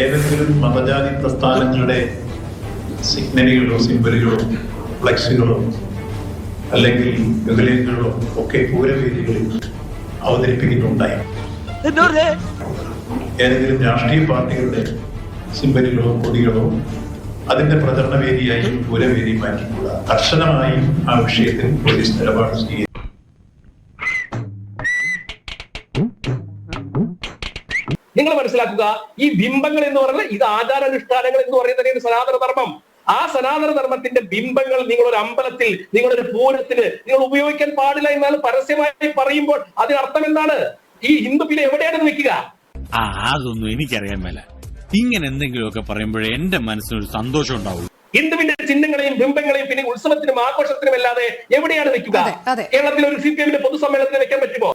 ഏതെങ്കിലും മതജാതി പ്രസ്ഥാനങ്ങളുടെ സിഗ്നലുകളോ സിംബലുകളോ ഫ്ലക്സുകളോ അല്ലെങ്കിൽ വികലേഖകളോ ഒക്കെ പൂരവേദികളിൽ അവതരിപ്പിക്കുന്നുണ്ടായി. ഏതെങ്കിലും രാഷ്ട്രീയ പാർട്ടികളുടെ സിംബലുകളോ കൊടികളോ അതിന്റെ പ്രചരണ വേദിയായി പൂരവേദി മാറ്റിക്കൂടാ. കർശനമായി ആ വിഷയത്തിൽ പോലീസ് നിലപാട് സ്വീകരിക്കും നിങ്ങൾ മനസ്സിലാക്കുക ഈ ബിംബങ്ങൾ എന്ന് പറയുന്നത് ഇത് ആചാരാനുഷ്ഠാനങ്ങൾ എന്ന് പറയുന്നത് സനാതന ധർമ്മം? ആ സനാതന ധർമ്മത്തിന്റെ ബിംബങ്ങൾ നിങ്ങൾ ഒരു അമ്പലത്തിൽ നിങ്ങളൊരു പൂരത്തിന് നിങ്ങൾ ഉപയോഗിക്കാൻ പാടില്ല എന്നാൽ പരസ്യമായി പറയുമ്പോൾ അതിനർത്ഥം എന്താണ്? ഈ ഹിന്ദു പിന്നെ എവിടെയാണ് നിൽക്കുക വെക്കുക? ആ അതൊന്നും എനിക്കറിയാൻ മേല. ഇങ്ങനെ എന്തെങ്കിലുമൊക്കെ പറയുമ്പോഴേ എന്റെ മനസ്സിനൊരു സന്തോഷം ഉണ്ടാവും ഹിന്ദുവിന്റെ ചിഹ്നങ്ങളെയും ബിംബങ്ങളെയും പിന്നെ ഉത്സവത്തിനും ആഘോഷത്തിനും അല്ലാതെ എവിടെയാണ് വെക്കുക? അതെ, അതെ. കേരളത്തിൽ ഒരു സി പി എമ്മിന്റെ പൊതുസമ്മേളനത്തിന് വെക്കാൻ പറ്റുമോ?